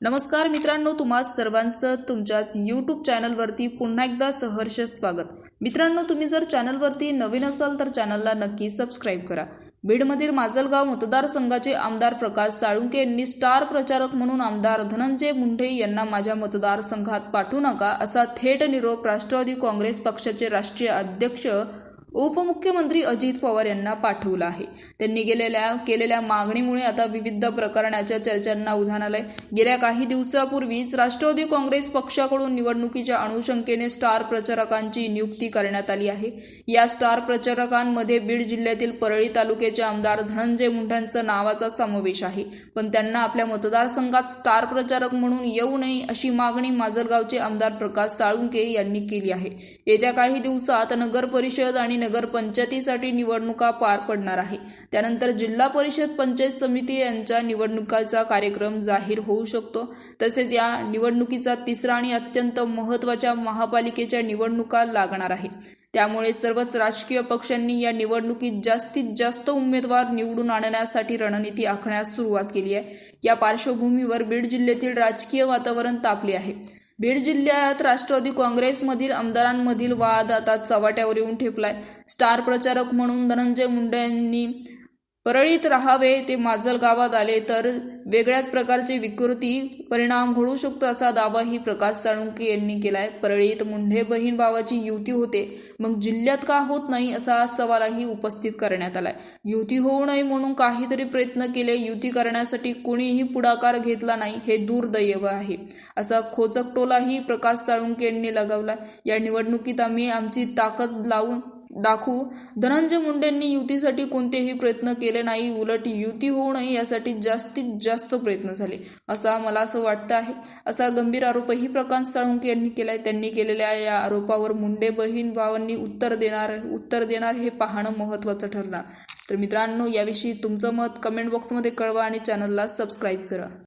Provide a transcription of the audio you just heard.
नमस्कार मित्रांनो तुम्हा सर्वांचं तुमच्याच यूट्यूब चॅनलवरती पुन्हा एकदा सहर्ष स्वागत. मित्रांनो तुम्ही जर चॅनलवरती नवीन असाल तर चॅनलला नक्की सबस्क्राईब करा. बीडमधील माजलगाव मतदारसंघाचे आमदार प्रकाश साळुंके यांनी स्टार प्रचारक म्हणून आमदार धनंजय मुंढे यांना माझ्या मतदारसंघात पाठवू नका असा थेट निरोप राष्ट्रवादी काँग्रेस पक्षाचे राष्ट्रीय अध्यक्ष उपमुख्यमंत्री अजित पवार यांना पाठवला आहे. त्यांनी गेलेल्या केलेल्या मागणीमुळे आता विविध प्रकरणाच्या चर्चांना उधाण आलंय. गेल्या काही दिवसापूर्वीच राष्ट्रवादी काँग्रेस पक्षाकडून निवडणुकीच्या अनुशंकेने स्टार प्रचारकांची नियुक्ती करण्यात आली आहे. या स्टार प्रचारकांमध्ये बीड जिल्ह्यातील परळी तालुक्याचे आमदार धनंजय मुंढांचा नावाचा समावेश आहे. पण त्यांना आपल्या मतदारसंघात स्टार प्रचारक म्हणून येऊ नये अशी मागणी माजलगावचे आमदार प्रकाश साळुंके यांनी केली आहे. येत्या काही दिवसात नगर परिषद आणि नगरपंचायतीसाठी निवडणुका पार पडणार आहे. त्यानंतर जिल्हा परिषद पंचायत समिती यांच्या निवडणुकाचा कार्यक्रम जाहीर होऊ शकतो. तसेच या निवडणुकीचा तिसरा आणि अत्यंत महत्त्वाच्या महापालिकेच्या निवडणुका लागणार आहे. त्यामुळे सर्वच राजकीय पक्षांनी या निवडणुकीत जास्तीत जास्त उमेदवार निवडून आणण्यासाठी रणनीती आखण्यास सुरुवात केली आहे. या पार्श्वभूमीवर बीड जिल्ह्यातील राजकीय वातावरण तापले आहे. बीड जिल्ह्यात राष्ट्रवादी काँग्रेसमधील आमदारांमधील वाद आता चव्हाट्यावर येऊन ठेपलाय. स्टार प्रचारक म्हणून धनंजय मुंडे यांनी परळीत राहावे ते माजल गावात आले तर वेगळ्याच प्रकारचे विकृती परिणाम घडू शकतो असा दावाही प्रकाश साळुंके यांनी केलाय. परळीत मुंढे बहीण भावाची युती होते मग जिल्ह्यात का होत नाही असा सवालही उपस्थित करण्यात आलाय. युती होऊ नये म्हणून काहीतरी प्रयत्न केले युती करण्यासाठी कोणीही पुढाकार घेतला नाही हे दुर्दैव आहे असा खोचक टोलाही प्रकाश साळुंके यांनी लगावला या निवडणुकीत आम्ही आमची ताकद लावून दाखवू. धनंजय मुंडेंनी युतीसाठी कोणतेही प्रयत्न केले नाही उलट युती होऊ नये यासाठी जास्तीत जास्त प्रयत्न झाले असा मला असं वाटतं आहे. असा गंभीर आरोपही प्रकाश साळुंके यांनी केलाय. त्यांनी केलेल्या या आरोपावर मुंडे बहीण भावांनी उत्तर देणार उत्तर देणार हे पाहणं महत्त्वाचं ठरणार. तर मित्रांनो याविषयी तुमचं मत कमेंट बॉक्समध्ये कळवा आणि चॅनलला सबस्क्राईब करा.